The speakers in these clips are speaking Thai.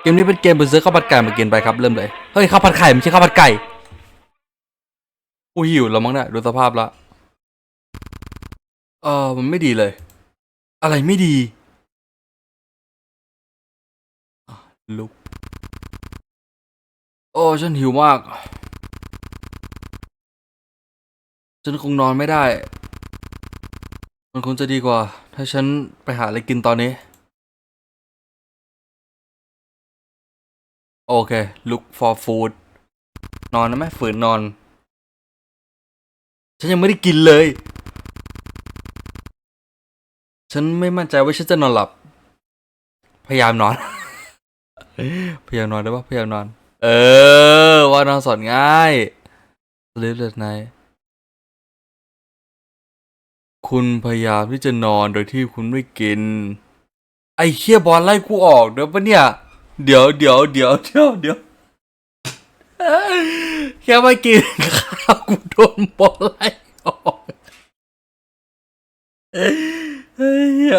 เกมนี้เป็นเกมไปซื้อข้าวผัดไก่มากินไปครับเริ่มเลย เฮ้ยข้าวผัดไข่ไม่ใช่ข้าวผัดไก่กูหิวแล้วมั้งเนี่ยดูสภาพละ เออมันไม่ดีเลย อะไรไม่ดีลุกโอ้ฉันหิวมาก ฉันคงนอนไม่ได้ มันคงจะดีกว่า ถ้าฉันไปหาอะไรกินตอนนี้ โอเค look for food นอนนะแม่ฝืนนอน ฉันยังไม่ได้กินเลย ฉันไม่มั่นใจว่าฉันจะนอนหลับ พยายามนอน พยายามนอนได้ปะพยายามนอน เออ ว่านอนสอนง่าย sleep at night คุณพยายามที่จะนอนโดยที่คุณไม่กิน ไอ้เคียบอลไล่กูออกเดี๋ยวปะเนี่ย เดี๋ยวเดี๋ยวเดี๋ยวเดี๋ยวเดี๋ยวแค่ไม่กินข้าวกูโดนบอลไล่ออกเฮ้ยเอ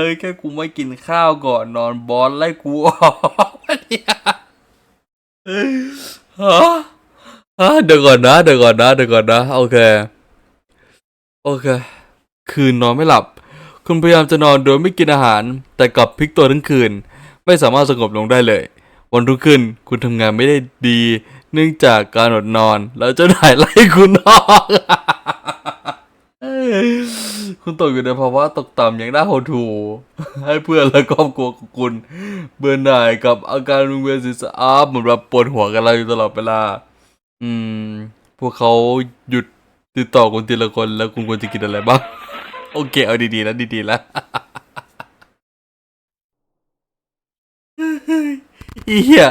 อแค่กูไม่กินข้าวก่อนนอนบอลไล่กูออกเนี่ยฮะฮะเดี๋ยวก่อนนะเดี๋ยวก่อนนะเดี๋ยวก่อนนะโอเคโอเค คืนนอนไม่หลับ คุณพยายามจะนอนโดยไม่กินอาหาร แต่กลับพลิกตัวทั้งคืน ไม่สามารถสงบลงได้เลย วันรุ่งขึ้นคุณทำงานไม่ได้ดี เนื่องจากการอดนอน แล้วเจ้านายไล่คุณออกคุณตกอยู่ในภาวะตกต่ำอย่างน่าหดหู่ให้เพื่อนและครอบครัวของคุณ เบื่อหน่ายกับอาการวิงเวียนศีรษะอาเหมือนแบบปวดหัวกันเราอยู่ตลอดเวลา อืม พวกเขาหยุดติดต่อคุณทีละคนแล้วคุณควรจะกินอะไรบ้าง โอเค เอาดีๆแล้วดีๆแล้ว อี เหี้ย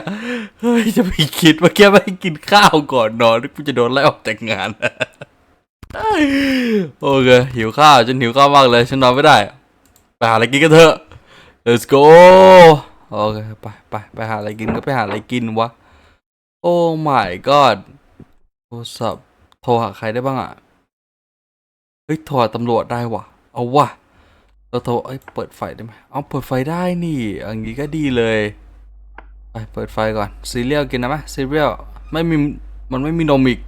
เฮ้ยจะไปคิดว่าแค่ไม่กินข้าวก่อนนอนกูจะโดนไล่ออกจากงานโอเคหิวข้าวฉันหิวข้าวมากเลยฉันนอนไม่ได้ไปหาอะไรกินกันเถอะ let's go โอเคไปไปไปหาอะไรกินก็ไปหาอะไรกินวะโอ้ my god โทรศัพท์โทรหาใครได้บ้างอะเฮ้ยโทรหาตำรวจได้วะเอาวะเราโทรเอ้ยเปิดไฟได้ไหมเอาเปิดไฟได้นี่อย่างนี้ก็ดีเลย ไปเปิดไฟก่อนซีเรียลกินนะไหมซีเรียลไม่มีมันไม่มีนมอีก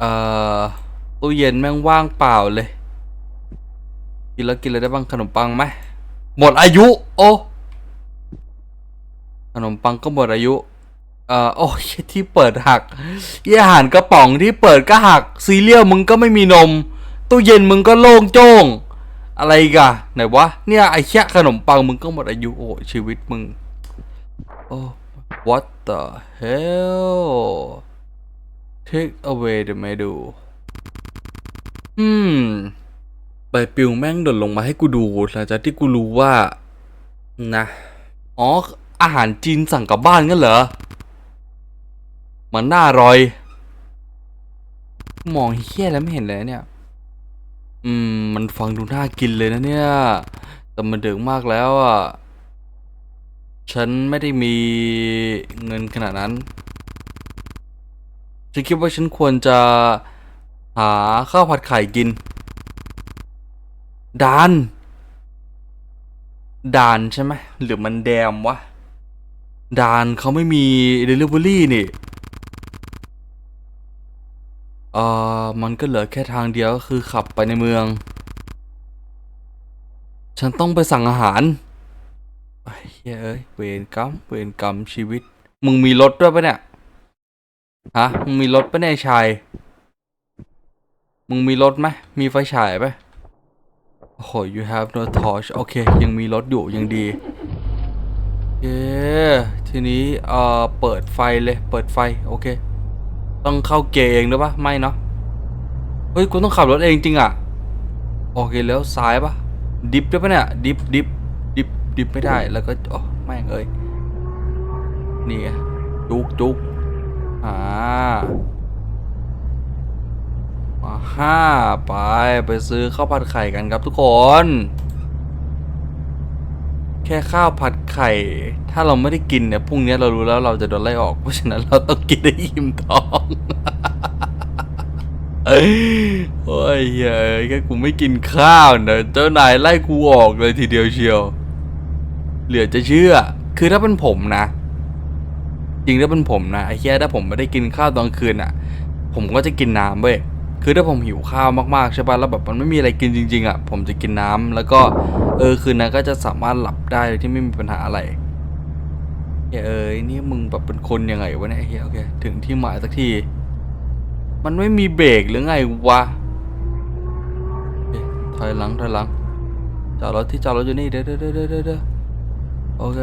เอ่อตู้เย็นแม่งว่างเปล่าเลย กินแล้วกินอะไรได้บ้างขนมปังไหมหมดอายุ โอ้ขนมปังก็หมดอายุเอ่อโอ้ยที่เปิดหักยี่อาหารกระป๋องที่เปิดก็หักซีเรียลมึงก็ไม่มีนมตู้เย็นมึงก็โล่งโจ้งอะไรกะไหนวะเนี่ยไอ้แค่ขนมปังมึงก็หมดอายุโอ้ชีวิตมึง what the hell take away the menu อืมใบปลิวแม่งหล่นลงมาให้กูดูหลังจากที่กูรู้ว่า นะ อ๋อ อาหารจีนสั่งกลับบ้านงั้นเหรอ มันน่าอร่อย มองเฮี้ยแล้วไม่เห็นเลยเนี่ย อืม มันฟังดูน่ากินเลยนะเนี่ย แต่มันเดึกมากแล้วอะ ฉันไม่ได้มีเงินขนาดนั้น ฉันคิดว่าฉันควรจะหาข้าวผัดไข่กิน ดาน ดานใช่ไหมหรือมันแดมวะ ดานเขาไม่มี Delivery นี่เอ่อมันก็เหลือแค่ทางเดียวก็คือขับไปในเมือง ฉันต้องไปสั่งอาหาร ไอ้เหี้ยเอ้ยเวรกรรมเวรกรรมชีวิต มึงมีรถด้วยปะเนี่ยฮะมึงมีรถปะเนี่ยชายมึงมีรถไหมมีไฟฉายปะโอ้โห you have no torch โอเค ยังมีรถอยู่ยังดีเย้ทีนี้เอ่อเปิดไฟเลยเปิดไฟ โอเค ต้องเข้าเกยเองด้วยปะไม่เนาะเฮ้ยกูต้องขับรถเองจริงอะ โอเคแล้วซ้ายปะดิฟได้ปะเนี่ยดิฟดิฟ ดิฟดิฟไม่ได้แล้วก็โอ้แม่งเอ้ยนี่ไงจุกจุกอ่ามาห้าไปไปซื้อข้าวผัดไข่กันครับทุกคน แค่ข้าวผัดไข่ ถ้าเราไม่ได้กินเนี่ยพรุ่งนี้เรารู้แล้วเราจะโดนไล่ออกเพราะฉะนั้นเราต้องกินให้อิ่มท้องเอ้ยโอ้ยเฮ้ยแค่กูไม่กินข้าวเนี่ยเจ้านายไล่กูออกเลยทีเดียวเชียว เหลือจะเชื่อ คือถ้าเป็นผมนะ จริงถ้าเป็นผมนะไอ้เหี้ยถ้าผมไม่ได้กินข้าวตอนคืนอะ ผมก็จะกินน้ำเว้ยคือถ้าผมหิวข้าวมากๆใช่ป่ะแล้วแบบมันไม่มีอะไรกินจริง ๆอะผมจะกินน้ำแล้วก็เออคืนนั้นก็จะสามารถหลับได้โดยที่ไม่มีปัญหาอะไรเฮ้ยเอ้ยนี่มึงแบบเป็นคนยังไงวะเนี่ยเฮียโอเคถึงที่หมายสักที มันไม่มีเบรกหรือไงวะถอยหลังถอยหลังจอดรถที่จอดรถอยู่นี่เด้อเด้อเด้อเด้อ โอเค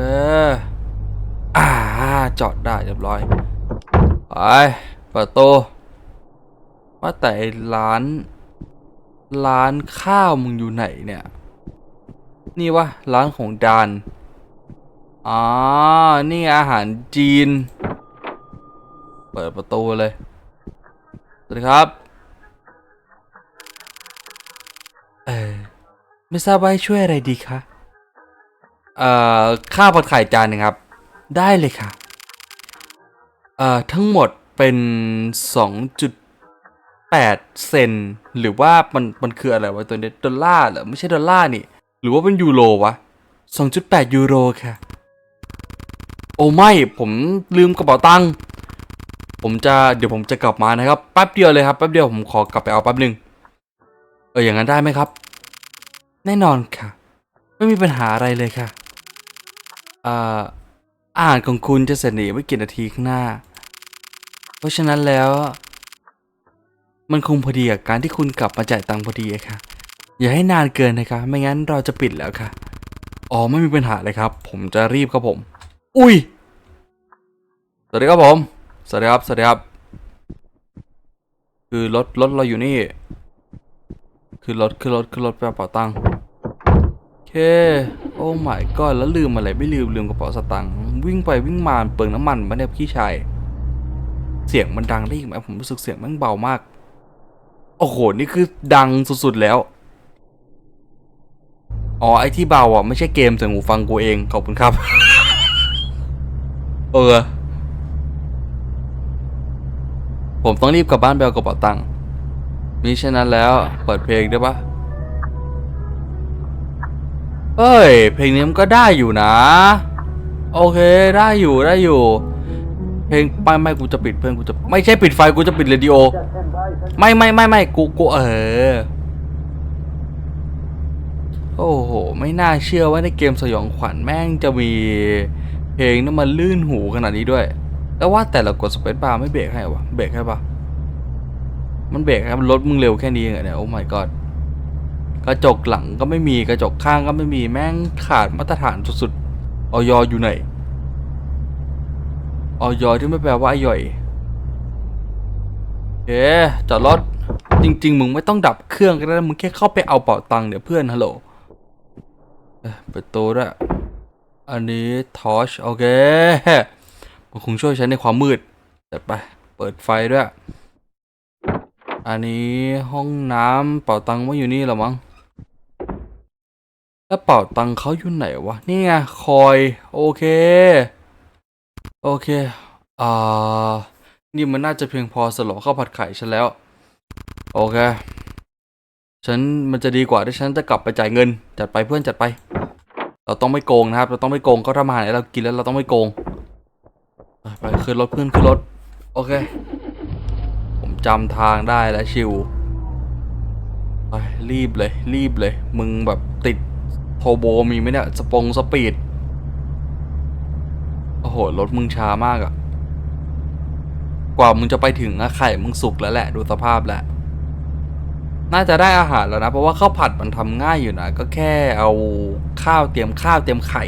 อ่า จอดได้เรียบร้อย ไป เปิดโตะว่าแต่ร้าน ร้านข้าวมึงอยู่ไหนเนี่ย นี่วะร้านของดาน อ๋อ นี่อาหารจีน เปิดประตูเลย สวัสดีครับ เออไม่ทราบว่าช่วยอะไรดีคะ เอ่อข้าวผัดไข่จานหนึงครับ ได้เลยค่ะ เอ่อทั้งหมดเป็น 2.8 เซนหรือว่ามันมันคืออะไรวะตัวนี้ดอลลาร์เหรอไม่ใช่ดอลลาร์นี่ หรือว่าเป็นยูโรวะ 2.8 ยูโรค่ะ โอ้ไม่ผมลืมกระเป๋าตังค์ผมจะเดี๋ยวผมจะกลับมานะครับแป๊บเดียวเลยครับแป๊บเดียวผมขอกลับไปเอาแป๊บหนึ่งเอออย่างนั้นได้ไหมครับ แน่นอนค่ะ ไม่มีปัญหาอะไรเลยค่ะ อ่าอาหารของคุณจะเสร็จในอีกไม่กี่นาทีข้างหน้า เพราะฉะนั้นแล้ว มันคงพอดีกับการที่คุณกลับมาจ่ายตังค์พอดีอค่ะ อย่าให้นานเกินนะคะ ไม่งั้นเราจะปิดแล้วค่ะ อ๋อไม่มีปัญหาเลยครับ ผมจะรีบครับผม อุ้ย สวัสดีครับผม สวัสดีครับ สวัสดีครับ คือรถรถเราอยู่นี่ คือรถคือรถคือรถไปเอากระเป๋าตังค์ เค โอ้ my god แล้วลืมอะไรไม่ลืมลืมกระเป๋าสตางค์วิ่งไปวิ่งมาเปลืองน้ำมันมาเนี่ยพี่ชาย เสียงมันดังได้อีกไหมผมรู้สึกเสียงมันเบามาก โอ้โห นี่คือดังสุดๆแล้ว อ๋อ ไอที่เบาอะ ไม่ใช่เกมเสียงหูฟังกูเอง ขอบคุณครับ เออ ผมต้องรีบกลับบ้านไปเอากระเป๋าตังค์มิฉะนั้นแล้ว เปิดเพลงได้ปะ เฮ้ย เพลงนี้มันก็ได้อยู่นะ โอเคได้อยู่ได้อยู่ เพลงไม่ไม่กูจะปิดเพลงกูจะไม่ใช่ปิดไฟกูจะปิดเรดิโอ ไม่ไม่ไม่ไม่กูกูเออ โอ้โห ไม่น่าเชื่อว่าในเกมสยองขวัญแม่งจะมี เพลงนั้นมันลื่นหูขนาดนี้ด้วย แล้วว่าแต่เรากดสเปซบาร์ไม่เบรกให้วะเบรกให้ปะมันเบรกให้มันรถมึงเร็วแค่นี้เองเหรอเนี่ยโอ้ my god กระจกหลังก็ไม่มีกระจกข้างก็ไม่มีแม่งขาดมาตรฐานสุดๆออยอยู่ไหนออยที่ไม่แปลว่าอย่อยโอเคจอดรถจริง ๆ มึงไม่ต้องดับเครื่องก็ได้มึงแค่เข้าไปเอาเป๋าตังค์เดี๋ยวเพื่อนฮัลโหลเปิดตัวด้วยอันนี้ทอชโอเคมันคงช่วยฉันในความมืดจัดไป เปิดไฟด้วย อันนี้ห้องน้ำเป๋าตังค์ว่าอยู่นี่หรอมั้ง แล้วเป๋าตังค์เขาอยู่ไหนวะ นี่ไงคอย โอเค โอเค อ่า นี่มันน่าจะเพียงพอสลบข้าวผัดไข่ฉันแล้ว โอเค ฉันมันจะดีกว่าถ้าฉันจะกลับไปจ่ายเงิน จัดไปเพื่อนจัดไป เราต้องไม่โกงนะครับ เราต้องไม่โกงเขาทำอาหารให้เรากินแล้วเราต้องไม่โกงไปไปขึ้นรถเพื่อนขึ้นรถ โอเค ผมจำทางได้แล้วชิวไปรีบเลย รีบเลย มึงแบบติด โทโบมีไหมเนี่ย สปงสปีด โอ้โห รถมึงช้ามากอะกว่ามึงจะไปถึงอะไข่มึงสุกแล้วแหละ ดูสภาพแหละ น่าจะได้อาหารแล้วนะ เพราะว่าข้าวผัดมันทำง่ายอยู่นะ ก็แค่เอาข้าวเตรียมข้าวเตรียมไข่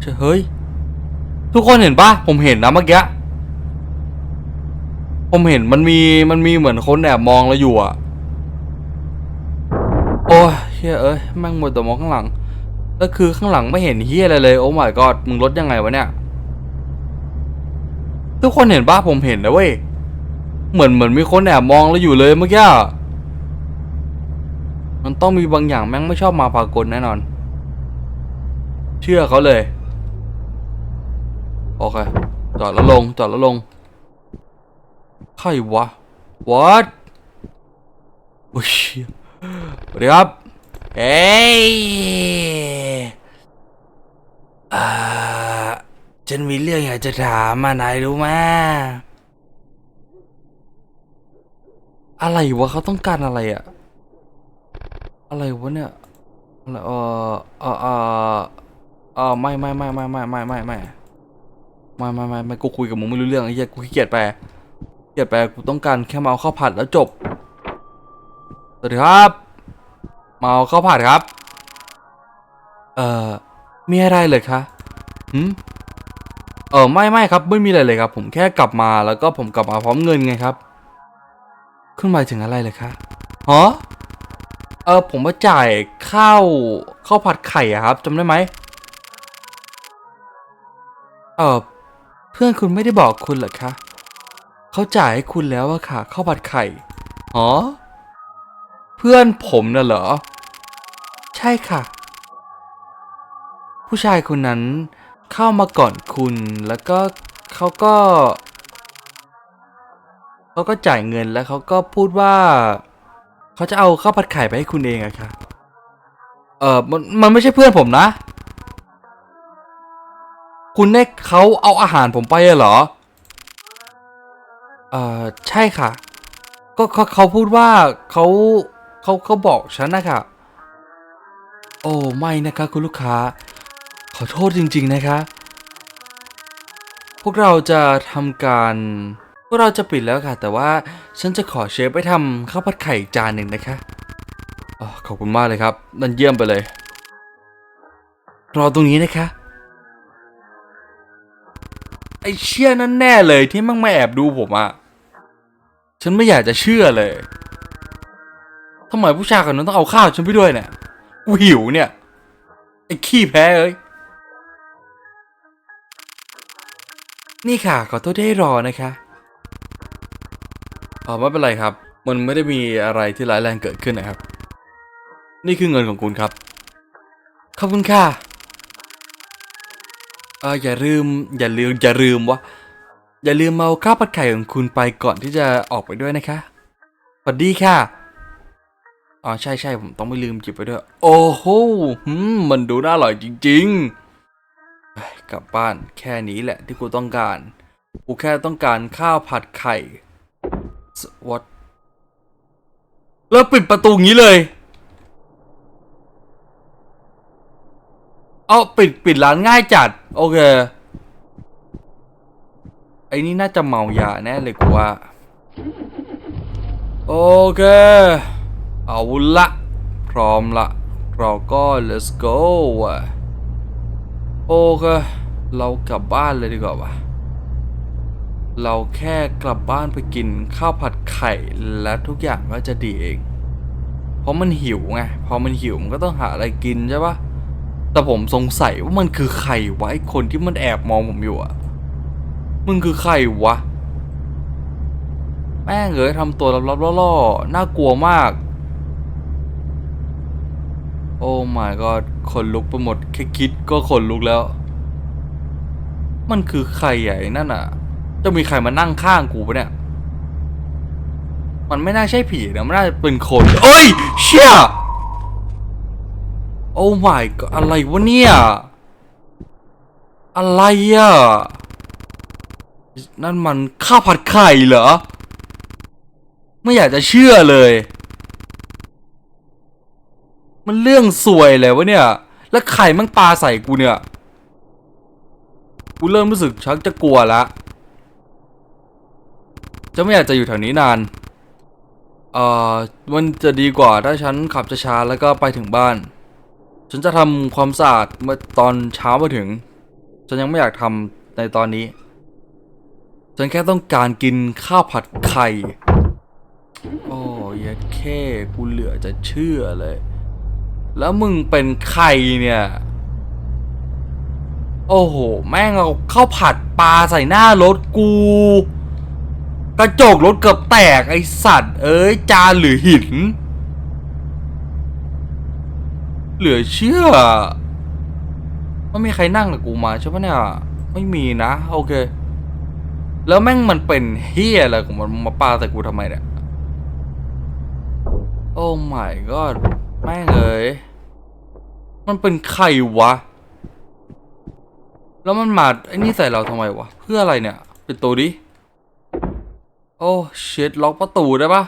เชยเฮ้ย ทุกคนเห็นปะผมเห็นนะเมื่อกี้ผมเห็นมันมีมันมีเหมือนคนแอบมองเราอยู่อะโอ้ยเฮียเอ้ยแม่งหมดแต่มองข้างหลัง แล้วคือข้างหลังไม่เห็นเฮียอะไรเลยโอ้ my god มึงรถยังไงวะเนี่ย ทุกคนเห็นปะผมเห็นนะเว้ย เหมือนเหมือนมีคนแอบมองเราอยู่เลยเมื่อกี้มันต้องมีบางอย่างแม่งไม่ชอบมาพากลแน่นอน เชื่อเขาเลย โอเค จอดแล้วลง จอดแล้วลง ใครวะ what โอ้ชี่ยสวัสดีครับ เอ้ยอ่าฉันมีเรื่องอยากจะถามมานายรู้ไหมอะไรวะเขาต้องการอะไรอะอะไรวะเนี่ยอะไรเออเออเออเออไม่ไม่ไม่ไม่ไม่ไม่ไม่ไม่ไม่ไม่ไม่ไม่กูคุยกับมึงไม่รู้เรื่องไอ้เหี้ยกูขี้เกียจแปลขี้เกียจแปกูต้องการแค่มาเอาข้าวผัดแล้วจบสวัสดีครับ เอาข้าวผัดครับ เอ่อ มีอะไรเลยคะหืมเออไม่ไม่ครับไม่มีอะไรเลยครับ ผมแค่กลับมาแล้วก็ผมกลับมาพร้อมเงินไงครับคุณหมายถึงอะไรเลยคะฮะเออผมมาจ่ายข้าวข้าวผัดไข่อะครับจำได้ไหมเออเพื่อนคุณไม่ได้บอกคุณเหรอคะเขาจ่ายให้คุณแล้วอะค่ะข้าวผัดไข่ฮะเพื่อนผมน่ะเหรอ ใช่ค่ะ ผู้ชายคนนั้นเข้ามาก่อนคุณแล้วก็เขาก็เขาก็จ่ายเงินแล้วเขาก็พูดว่าเขาจะเอาข้าวผัดไข่ไปให้คุณเองอะค่ะเออมันมันไม่ใช่เพื่อนผมนะ คุณได้เขาเอาอาหารผมไปเหรอ เออใช่ค่ะ ก็เขาเขาพูดว่าเขา เขาเขาบอกฉันนะคะโอ้ไม่นะคะคุณลูกค้า ขอโทษจริง ๆนะคะ พวกเราจะทำการ พวกเราจะปิดแล้วค่ะ แต่ว่าฉันจะขอเชฟไปทำข้าวผัดไข่จานหนึ่งนะคะอ๋อขอบคุณมากเลยครับนั่นเยี่ยมไปเลย รอตรงนี้นะคะ ไอเชี่ยนั่นแน่เลยที่มั่งมาแอบดูผมอะฉันไม่อยากจะเชื่อเลย ทำไมผู้ชายคนนั้นต้องเอาข้าวฉันไปด้วยเนี่ย กูหิวเนี่ย ไอ้ขี้แพ้เอ้ย นี่ค่ะ ขอโทษที่ให้รอนะคะอ๋อไม่เป็นไรครับ มันไม่ได้มีอะไรที่ร้ายแรงเกิดขึ้นนะครับ นี่คือเงินของคุณครับ ขอบคุณค่ะเอออย่าลืม อย่าลืม อย่าลืมวะ อย่าลืมเอาข้าวผัดไข่ของคุณไปก่อนที่จะออกไปด้วยนะคะสวัสดีค่ะ อ๋อใช่ใช่ผมต้องไม่ลืมจิบไปด้วย โอ้โหมมันดูน่าอร่อยจริงๆกลับบ้านแค่นี้แหละที่กูต้องการกูแค่ต้องการข้าวผัดไข่สวัสแล้วปิดประตูงี้เลย เอาปิดปิดร้านง่ายจัด โอเค ไอ้นี่น่าจะเมายาแน่เลยกูว่า โอเค เอาละพร้อมละเราก็ let's go ว่ะโอเคเรากลับบ้านเลยดีกว่าวะเราแค่กลับบ้านไปกินข้าวผัดไข่และทุกอย่างก็จะดีเอง เพราะมันหิวไง พอมันหิวมันก็ต้องหาอะไรกินใช่ปะแต่ผมสงสัยว่ามันคือใครวะไอ้คนที่มันแอบมองผมอยู่อะมึงคือใครวะ แม่งเอ๋ยทำตัวลับๆล่อๆน่ากลัวมาก โอ้ my god ขนลุกไปหมดแค่คิดก็ขนลุกแล้ว มันคือใครใหญ่นั่นอะ จะมีใครมานั่งข้างกูปะเนี่ย มันไม่น่าใช่ผีนะมันน่าจะเป็นคนโอ้ยเชี่ยโอ้ my god อะไรวะเนี่ย อะไรอะ นั่นมันข้าวผัดไข่เหรอ ไม่อยากจะเชื่อเลย มันเรื่องสวยเลยวะเนี่ย แล้วไข่มันปลาใส่กูเนี่ย กูเริ่มรู้สึกชักจะกลัวละ จะไม่อยากจะอยู่แถวนี้นาน เอ่อ มันจะดีกว่าถ้าฉันขับช้าๆแล้วก็ไปถึงบ้าน ฉันจะทำความสะอาดเมื่อตอนเช้ามาถึง ฉันยังไม่อยากทำในตอนนี้ ฉันแค่ต้องการกินข้าวผัดไข่ โอ้ยดแค่กูเหลือจะเชื่อเลย แล้วมึงเป็นใครเนี่ย โอ้โห แม่งเอาข้าวผัดปลาใส่หน้ารถกู กระจกรถเกือบแตกไอสัตว์ เอ้ย จานหรือหิน เหลือเชื่อไม่มีใครนั่งกับกูมาใช่ปะเนี่ย ไม่มีนะ โอเค แล้วแม่งมันเป็นเฮียอะไรของมันมาปาใส่กูทำไมเนี่ย โอ้ my god แม่งเอ้ยมันเป็นใครวะ แล้วมันมาไอ้นี่ใส่เราทำไมวะ เพื่ออะไรเนี่ยปิดตัวดิ โอ้เชิดล็อกประตูได้ปะ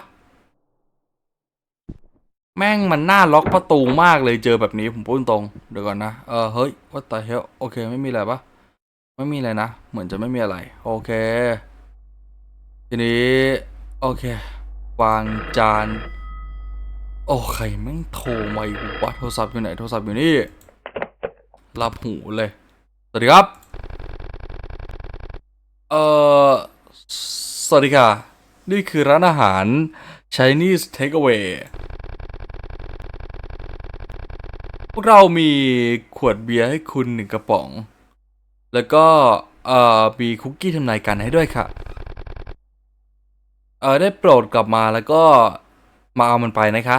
แม่งมันน่าล็อกประตูมากเลยเจอแบบนี้ผมพูดตรง เดี๋ยวก่อนนะ เออเฮ้ย what the hell โอเคไม่มีอะไรปะไม่มีอะไรนะ เหมือนจะไม่มีอะไร โอเค ทีนี้ โอเค วางจาน โอ้ใครแม่งโทรมาอีกวะโทรศัพท์อยู่ไหนโทรศัพท์อยู่นี่ รับหูเลย สวัสดีครับ เอ่อ สวัสดีค่ะ นี่คือร้านอาหาร Chinese Takeaway พวกเรามีขวดเบียร์ให้คุณหนึ่งกระป๋อง แล้วก็ เอ่อ มีคุกกี้ทำนายกันให้ด้วยค่ะ เออได้โปรดกลับมาแล้วก็มาเอามันไปนะคะ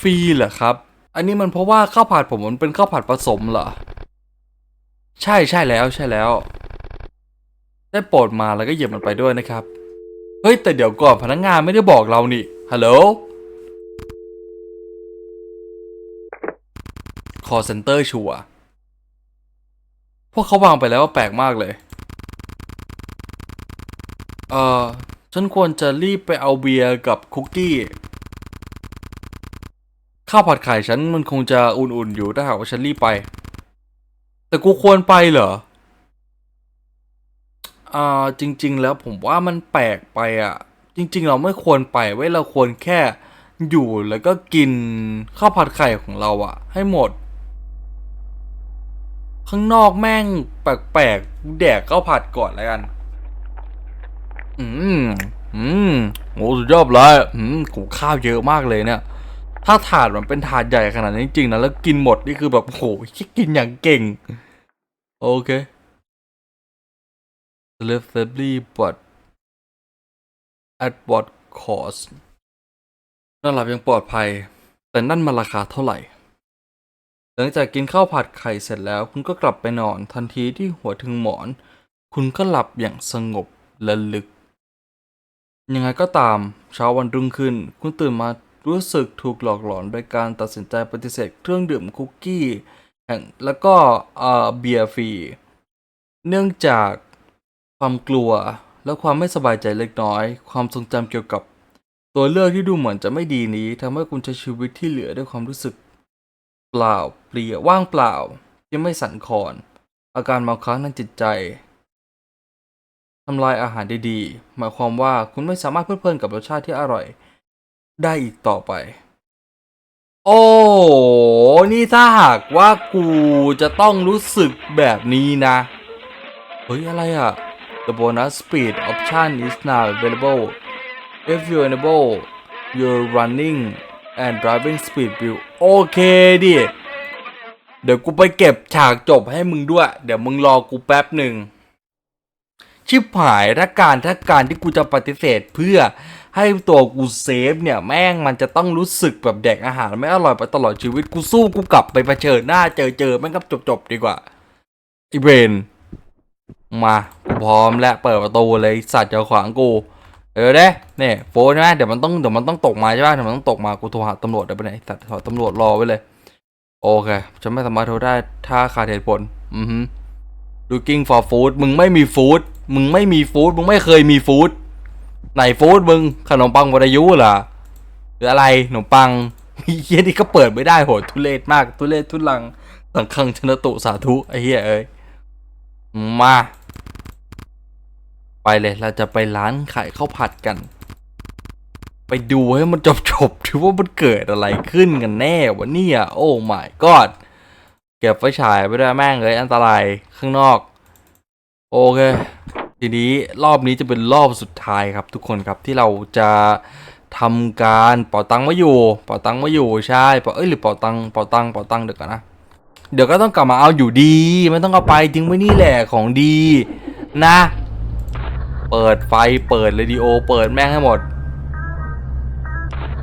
ฟรีเหรอครับ อันนี้มันเพราะว่าข้าวผัดผมมันเป็นข้าวผัดผสมเหรอ ใช่ใช่แล้วใช่แล้ว ได้โปรดมาแล้วก็เหยียบมันไปด้วยนะครับ เฮ้ย แต่เดี๋ยวก่อนพนักงานไม่ได้บอกเรานี่ ฮัลโหล คอเซ็นเตอร์ชัวพวกเขาวางไปแล้วว่าแปลกมากเลย เออฉันควรจะรีบไปเอาเบียร์กับคุกกี้ ข้าวผัดไข่ฉันมันคงจะอุ่นๆอยู่ถ้าหากว่าฉันรีบไป แต่กูควรไปเหรออ่าจริง ๆ แล้วผมว่ามันแปลกไปอะ จริง ๆ เราไม่ควรไปไว้เราควรแค่อยู่แล้วก็กินข้าวผัดไข่ของเราอะ ให้หมด ข้างนอกแม่งแปลกๆแดกข้าวผัดก่อนแล้วกัน อืมอืมโหสุดยอดเลยอืมโหข้าวเยอะมากเลยเนี่ย ถ้าถาดมันเป็นถาดใหญ่ขนาดนี้จริงๆนะแล้วกินหมดนี่คือแบบโหกินอย่างเก่ง โอเค live safely but at what cost นอนหลับยังปลอดภัย แต่นั่นมันราคาเท่าไหร่ หลังจากกินข้าวผัดไข่เสร็จแล้ว คุณก็กลับไปนอนทันทีที่หัวถึงหมอน คุณก็หลับอย่างสงบและลึก ยังไงก็ตามเช้าวันรุ่งขึ้น คุณตื่นมา รู้สึกถูกหลอกหลอนโดยการตัดสินใจปฏิเสธเครื่องดื่มคุกกี้แห่งแล้วก็เบียร์ฟรีเนื่องจากความกลัวและความไม่สบายใจเล็กน้อย ความทรงจำเกี่ยวกับ ตัวเลือกที่ดูเหมือนจะไม่ดีนี้ทำให้คุณใช้ชีวิตที่เหลือด้วยความรู้สึก เปล่าเปลี่ยวว่างเปล่าที่ไม่สั่นคลอนอาการเมาค้างทางจิตใจทำลายอาหารดีๆ หมายความว่าคุณไม่สามารถเพลิดเพลินกับรสชาติที่อร่อย ได้อีกต่อไป โอ้นี่ถ้าหากว่ากูจะต้องรู้สึกแบบนี้นะ เฮ้ย อะไรอะ The bonus speed option is now available if you enable your running and driving speed will โอเคดิ เดี๋ยวกูไปเก็บฉากจบให้มึงด้วย เดี๋ยวมึงรอกูแป๊บหนึ่งชิบหายถ้าการถ้าการที่กูจะปฏิเสธเพื่อให้ตัวกูเซฟเนี่ยแม่งมันจะต้องรู้สึกแบบแดกอาหารไม่อร่อยไปตลอดชีวิตกูสู้กูกลับไปเผชิญหน้าเจอเจอแม่งก็จบจบดีกว่าไอเวนมากูพร้อมแล้วเปิดประตูเลยสัตว์จะขวางกูเออเด้เนี่ยโฟนใช่ไหมเดี๋ยวมันต้องเดี๋ยวมันต้องตกมาใช่ไหมเดี๋ยวมันต้องตกมากูโทรหาตำรวจได้ปะเนี่ยไอ้สัตว์ตำรวจรอไว้เลยโอเคฉันไม่สามารถโทรได้ถ้าขาดเหตุผลอือฮึ looking for food มึงไม่มีฟู้ดมึงไม่มีฟู้ดมึงไม่เคยมีฟู้ด ไหนฟู้ดมึงขนมปังวรยุเหรอหรืออะไรขนมปังเฮียนี่ก็เปิดไม่ได้โหทุเรศมากทุเรศทุลังสังคังชนตุสาธุไอ้เฮียเอ้ยมา ไปเลยเราจะไปร้านขายข้าวผัดกัน ไปดูให้มันจบจบถือว่ามันเกิดอะไรขึ้นกันแน่วะเนี่ยโอ้ my god เก็บไฟฉายไปด้วยแม่งเลยอันตรายข้างนอก โอเค ทีนี้รอบนี้จะเป็นรอบสุดท้ายครับ ทุกคนครับที่เราจะทำการเป่าตังค์ไว้อยู่ เป่าตังค์ไว้อยู่ใช่เป่าเอ้ยหรือเป่าตังค์เป่าตังค์เป่าตังค์เดี๋ยวก่อนนะเดี๋ยวก็ต้องกลับมาเอาอยู่ดี ไม่ต้องเอาไปทิ้งไว้นี่แหละของดีนะ เปิดไฟเปิดเรดิโอ เปิดแม่งให้หมด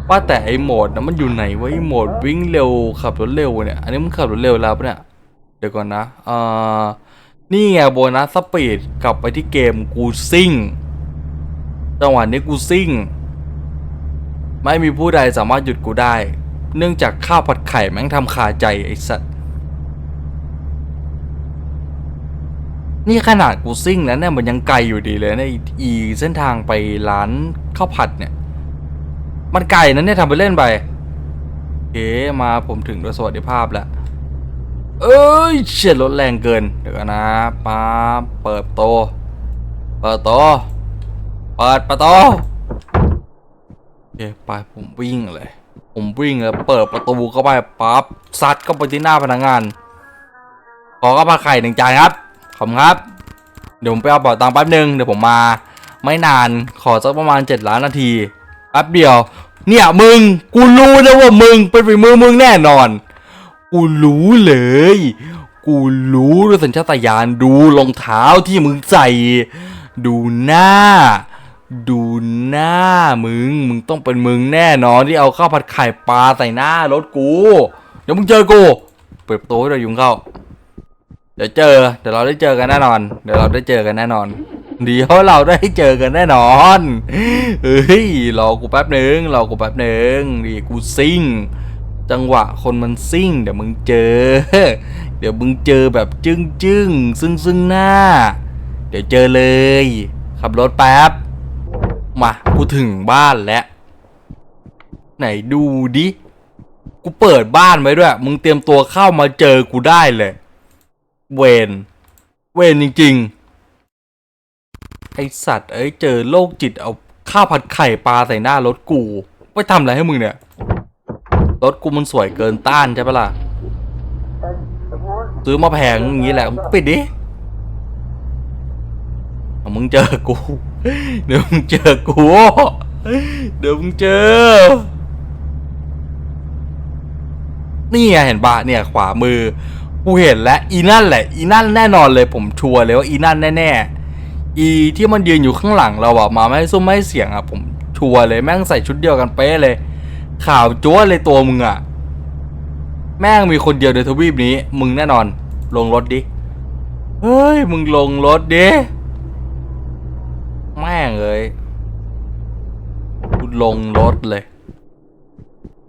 ว่าแต่ไอ้โหมดนะมันอยู่ไหนวะไอ้โหมดวิ่งเร็วขับรถเร็วเนี่ยอันนี้มันขับรถเร็วแล้วปะเนี่ยเดี๋ยวก่อนนะเอ่อ นี่ไงโบนัสสปีดกลับไปที่เกมกูซิ่งจังหวะนี้กูซิ่ง ไม่มีผู้ใดสามารถหยุดกูได้ เนื่องจากข้าวผัดไข่แม่งทำคาใจไอ้สัตว์นี่ขนาดกูซิ่งแล้วเนี่ยมันยังไกลอยู่ดีเลยนะอีเส้นทางไปร้านข้าวผัดเนี่ย มันไกลนะเนี่ยทำไปเล่นไปโอเคมาผมถึงด้วยสวัสดิภาพแล้ว เอ้ยเฉียดรถแรงเกิน เดี๋ยวนะป้าบเปิดประตูเปิดประตูเปิดประตูโอเคไปผมวิ่งเลย ผมวิ่งเลยเปิดประตูเข้าไปปั๊บซัดเข้าไปที่หน้าพนักงาน ขอข้าวผัดไข่หนึ่งจานครับ ขอบคุณครับ เดี๋ยวผมไปเอาเป๋าตังค์แป๊บนึงเดี๋ยวผมมา ไม่นานขอสักประมาณเจ็ดล้านนาทีแป๊บเดียว เนี่ยมึง กูรู้นะว่ามึงเป็นฝีมือมึงแน่นอน กูรู้เลย กูรู้ด้วยสัญชาตญาณดูรองเท้าที่มึงใส่ ดูหน้า ดูหน้ามึง มึงต้องเป็นมึงแน่นอนที่เอาข้าวผัดไข่ปลาใส่หน้ารถกู เดี๋ยวมึงเจอกู เปิดประตูให้เรายุงเข้า เดี๋ยวเจอ เดี๋ยวเราได้เจอกันแน่นอน เดี๋ยวเราได้เจอกันแน่นอนเดี๋ยวเราได้เจอกันแน่นอน เฮ้ย รอกูแป๊บหนึ่งรอกูแป๊บหนึ่งดีกูซิ่ง จังหวะคนมันซิ่ง เดี๋ยวมึงเจอ เดี๋ยวมึงเจอแบบจึ้งจึ้งซึ่งซึ่งหน้า เดี๋ยวเจอเลย ขับรถแป๊บ มากูถึงบ้านแล้ว ไหนดูดิ กูเปิดบ้านไว้ด้วย มึงเตรียมตัวเข้ามาเจอกูได้เลย เวนเวนจริง ๆ ไอสัตว์เอ้ยเจอโรคจิตเอาข้าวผัดไข่ปลาใส่หน้ารถกู ไปทำอะไรให้มึงเนี่ย รถกูมันสวยเกินต้านใช่ปะล่ะ ซื้อมาแพงอย่างนี้แหละ ปิดดิเอามึงเจอกู เดี๋ยวมึงเจอกู เดี๋ยวมึงเจอ นี่ไงเห็นปะเนี่ยขวามือ กูเห็นแล้วอีนั่นแหละ อีนั่นแน่นอนเลยผมชัวร์เลยว่าอีนั่นแน่ๆ อีที่มันยืนอยู่ข้างหลังเราอะมาไม่ให้ซุ้มไม่เสียงอะผมชัวร์เลยแม่งใส่ชุดเดียวกันเป๊ะเลย ข่าวจ้วเลยตัวมึงอะแม่งมีคนเดียวในทวีปนี้ มึงแน่นอน ลงรถดิ เฮ้ย มึงลงรถดิ แม่งเอ้ยกูลงรถเลย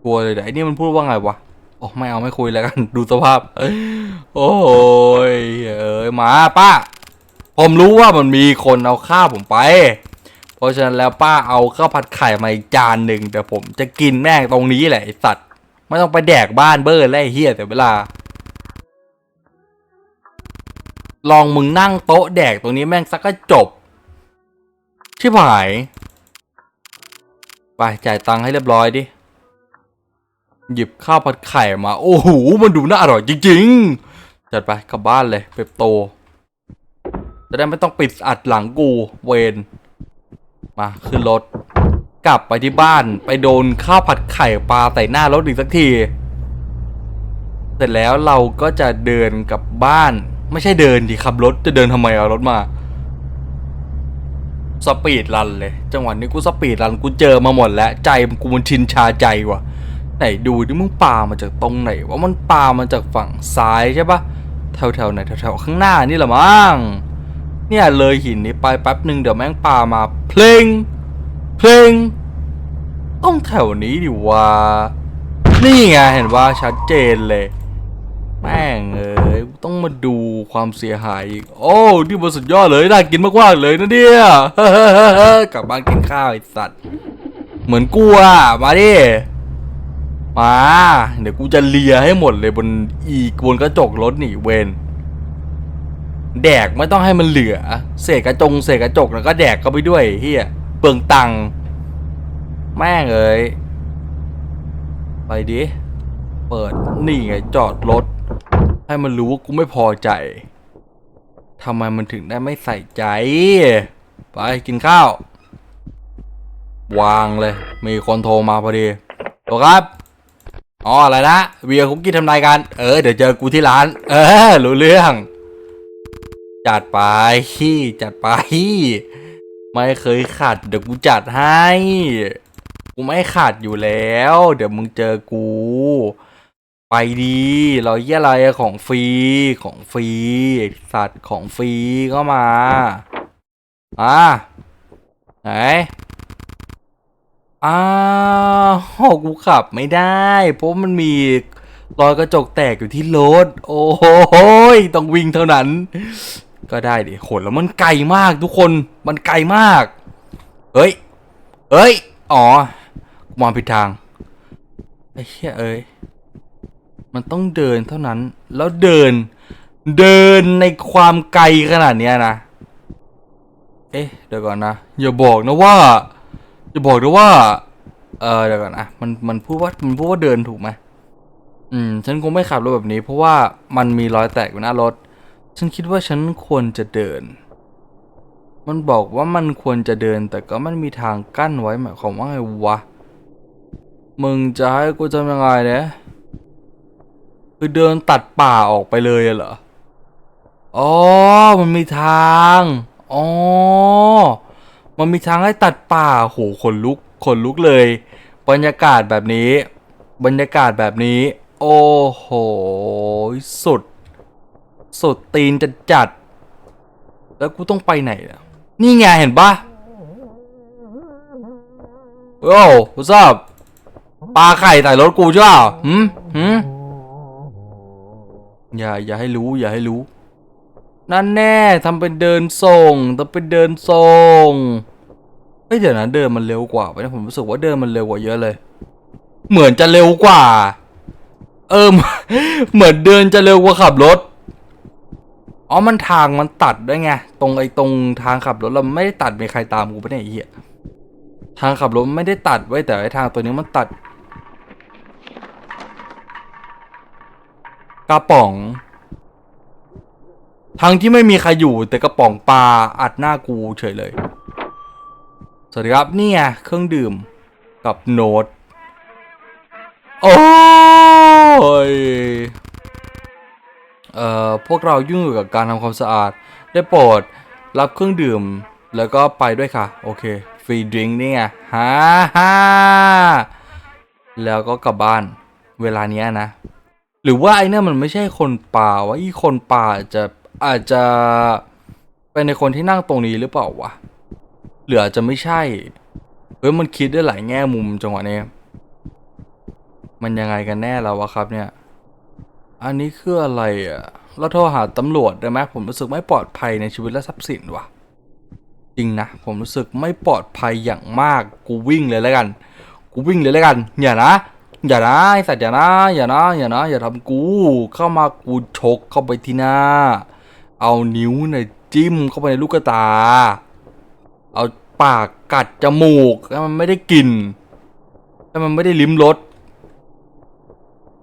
กลัวเลยเดี๋ยวไอ้นี่มันพูดว่าไงวะโอ้ไม่เอาไม่คุยแล้วกัน ดูสภาพ โอ้ยเอ้ยมาป้า ผมรู้ว่ามันมีคนเอาข้าวผมไป เพราะฉะนั้นแล้วป้าเอาข้าวผัดไข่มาอีกจานหนึ่งแต่ผมจะกินแม่งตรงนี้แหละไอสัตว์ไม่ต้องไปแดกบ้านเบอร์แล้วไอ้เฮียแต่เวลา ลองมึงนั่งโต๊ะแดกตรงนี้แม่งสักก็จบ ชิบหาย ไปจ่ายตังค์ให้เรียบร้อยดิ หยิบข้าวผัดไข่มา โอ้โห มันดูน่าอร่อยจริง ๆ จัดไปกลับบ้านเลยเปปโต จะได้ไม่ต้องปิดอัดหลังกูเวน มาขึ้นรถ กลับไปที่บ้านไปโดนข้าวผัดไข่ปลาใส่หน้ารถอีกสักที เสร็จแล้วเราก็จะเดินกลับบ้าน ไม่ใช่เดินดิขับรถจะเดินทำไมเอารถมา สปีดรันเลย จังหวะนี้กูสปีดรันกูเจอมาหมดแล้วใจกูมันชินชาใจว่ะไหนดูดิมึงปามาจากตรงไหนว่ามันปามาจากฝั่งซ้ายใช่ปะแถวๆไหนแถวๆข้างหน้านี่แหละมั้ง เนี่ยเลยหินนี้ไปแป๊บหนึ่งเดี๋ยวแม่งปามา เพลง เพลง ต้องแถวนี้ดิว่านี่ไงเห็นว่าชัดเจนเลย แม่งเอ้ยต้องมาดูความเสียหายอีก โอ้นี่มันสุดยอดเลยน่ากินมากๆเลยนะเนี่ยกลับบ้านกินข้าวไอสัตว์ เหมือนกูอะมาดิมา เดี๋ยวกูจะเลียให้หมดเลยบนอีกบนกระจกรถนี่เวน แดกไม่ต้องให้มันเหลือ เศษกระจงเศษกระจกแล้วก็แดกเข้าไปด้วยเฮียเปลืองตังค์แม่งเอ้ยไปดิเปิดนี่ไงจอดรถ ให้มันรู้ว่ากูไม่พอใจทำไมมันถึงได้ไม่ใส่ใจ ไปกินข้าว วางเลย มีคนโทรมาพอดีโทรครับอ๋ออะไรนะเวียคุกกี้ทำนายกัน เออ เดี๋ยวเจอกูที่ร้าน เออ รู้เรื่อง จัดไปจัดไป ไม่เคยขาดเดี๋ยวกูจัดให้ กูไม่ขาดอยู่แล้ว เดี๋ยวมึงเจอกู ไปดีเราเยี่ยอะไรของฟรีของฟรีสัตว์ของฟรีก็มา อ่าไหนอ้าวโหกูขับไม่ได้เพราะมันมีรอยกระจกแตกอยู่ที่รถ โอ้โหยต้องวิ่งเท่านั้น ก็ได้ดิโหแล้วมันไกลมากทุกคน มันไกลมากเฮ้ยเฮ้ย อ๋อกูมองผิดทาง ไอ้เหี้ยเอ้ย มันต้องเดินเท่านั้น แล้วเดิน เดินในความไกลขนาดเนี้ยนะ เอ๊ะ เดี๋ยวก่อนนะ อย่าบอกนะว่า อย่าบอกนะว่า เออเดี๋ยวก่อนนะมัน มันพูดว่า มันพูดว่าเดินถูกไหมอืม ฉันคงไม่ขับรถแบบนี้ เพราะว่ามันมีรอยแตกอยู่หน้ารถ ฉันคิดว่าฉันควรจะเดิน มันบอกว่ามันควรจะเดิน แต่ก็มันมีทางกั้นไว้หมายความว่าไงวะ มึงจะให้กูทำยังไงเนี่ยคือเดินตัดป่าออกไปเลยเหรอ อ๋อ มันมีทาง อ๋อ มันมีทางให้ตัดป่า โห ขนลุก ขนลุกเลย บรรยากาศแบบนี้ บรรยากาศแบบนี้ โอ้โห สุด สุดตีนจะจัด แล้วกูต้องไปไหนเนี่ยนี่ไงเห็นปะโอ้ what's up ปลาไข่ใส่รถกูใช่เปล่าหืมหืมอย่าอย่าให้รู้ อย่าให้รู้ นั่นแน่ทำเป็นเดินส่งทำเป็นเดินส่งเฮ้ยเดี๋ยวนะเดินมันเร็วกว่าไปนะผมรู้สึกว่าเดินมันเร็วกว่าเยอะเลย เหมือนจะเร็วกว่า เออเหมือนเดินจะเร็วกว่าขับรถ อ๋อมันทางมันตัดด้วยไง ตรงไอ้ตรงทางขับรถเราไม่ได้ตัดมีใครตามกูไปไหนยไอ้เหี้ยทางขับรถไม่ได้ตัดไว้แต่ไอ้ทางตัวนี้มันตัดกระป๋องทางที่ไม่มีใครอยู่แต่กระป๋องปลาอัดหน้ากูเฉยเลย สวัสดีครับนี่ไงเครื่องดื่มกับโน้ตโอ้ย เอ่อพวกเรายุ่งอยู่กับการทำความสะอาด ได้โปรดรับเครื่องดื่ม แล้วก็ไปด้วยค่ะ โอเค ฟรีดริงนี่ไงฮ่าฮ่าแล้วก็กลับบ้านเวลาเนี้ยนะ หรือว่าไอ้เนี่ยมันไม่ใช่คนป่าวะอีคนป่าจจะอาจจะเป็นในคนที่นั่งตรงนี้หรือเปล่าวะหรืออาจจะไม่ใช่เฮ้ยมันคิดได้หลายแง่มุมจังหวะนี้ มันยังไงกันแน่แล้ววะครับเนี่ย อันนี้คืออะไรอะ เราโทรหาตำรวจได้ไหมผมรู้สึกไม่ปลอดภัยในชีวิตและทรัพย์สินว่ะ จริงนะ ผมรู้สึกไม่ปลอดภัยอย่างมาก กูวิ่งเลยแล้วกัน กูวิ่งเลยแล้วกัน อย่านะ อย่านะไอสัตว์อย่านะ อย่านะ อย่านะ อย่าทำกู เข้ามากูชกเข้าไปที่หน้า เอานิ้วเนี่ยจิ้มเข้าไปในลูกตา เอาปากกัดจมูกให้มันไม่ได้กลิ่นให้มันไม่ได้ลิ้มรส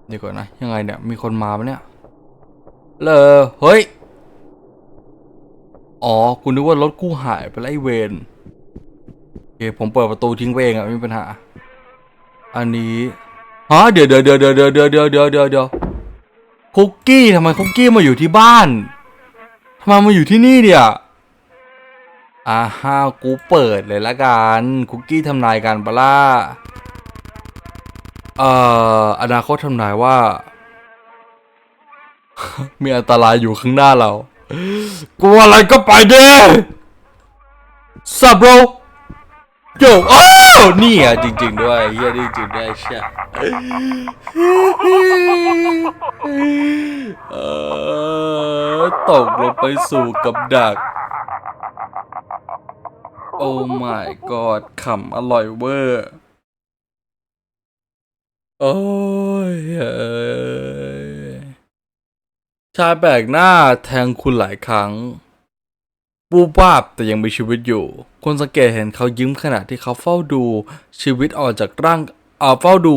เดี๋ยวก่อนนะ ยังไงเนี่ย มีคนมาปะเนี่ย เลอเฮ้ย อ๋อ คุณนึกว่ารถกู้หายไปแล้วไอ้เวนโอเค ผมเปิดประตูทิ้งไปเองอะไม่มีปัญหา อันนี้ฮะเดี๋ยวเดี๋ยวเดี๋ยวเดี๋ยวเดี๋ยวเดี๋ยวเดี๋ยวเดี๋ยวเดี๋ยวเดี๋ยวคุกกี้ทำไมคุกกี้มาอยู่ที่บ้านทำไมมาอยู่ที่นี่เนี่ยอ่าฮ่ากูเปิดเลยละกัน คุกกี้ทำนายกันปะล่า เอ่ออนาคตทำนายว่า มีอันตรายอยู่ข้างหน้าเรา กลัวอะไรก็ไปเด้สับโรโยอ้าวนี่อะจริง ๆ ด้วยเฮียดีจริงด้วยใช่เออตกลงไปสู่กับดัก โอ้ my god ขำอร่อยเวอร์ โอ้ยเอ้ยชายแปลกหน้าแทงคุณหลายครั้งบูบาบแต่ยังมีชีวิตอยู่คุณสังเกตเห็นเขายิ้มขณะที่เขาเฝ้าดูชีวิตออกจากร่างเอ่อเฝ้าดู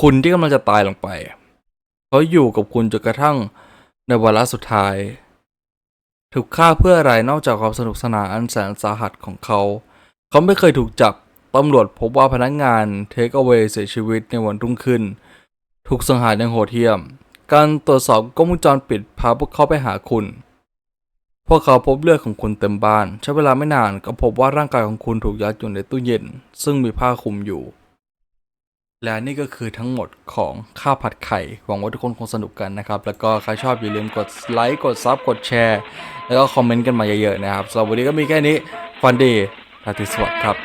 คุณที่กำลังจะตายลงไป เขาอยู่กับคุณจนกระทั่งในวาระสุดท้าย ถูกฆ่าเพื่ออะไรนอกจากความสนุกสนานอันแสนสาหัสของเขา เขาไม่เคยถูกจับ ตำรวจพบว่าพนักงานเทคเอา a y เสียชีวิตในวันรุ่งขึ้น ถูกสังหารอย่างโหดเหี้ยม การตรวจสอบกล้องวงจรปิดพาพวกเขาไปหาคุณ พวกเขาพบเลือดของคุณเต็มบ้าน ใช้เวลาไม่นานก็พบว่าร่างกายของคุณถูกยัดอยู่ในตู้เย็น ซึ่งมีผ้าคลุมอยู่ และนี่ก็คือทั้งหมดของข้าวผัดไข่ หวังว่าทุกคนคงสนุกกันนะครับ แล้วก็ใครชอบอย่าลืมกดไลค์กดซับกดแชร์ แล้วก็คอมเมนต์กันมาเยอะๆนะครับสำหรับวันนี้ก็มีแค่นี้ฟันดีราตรีสวัสดิ์ครับ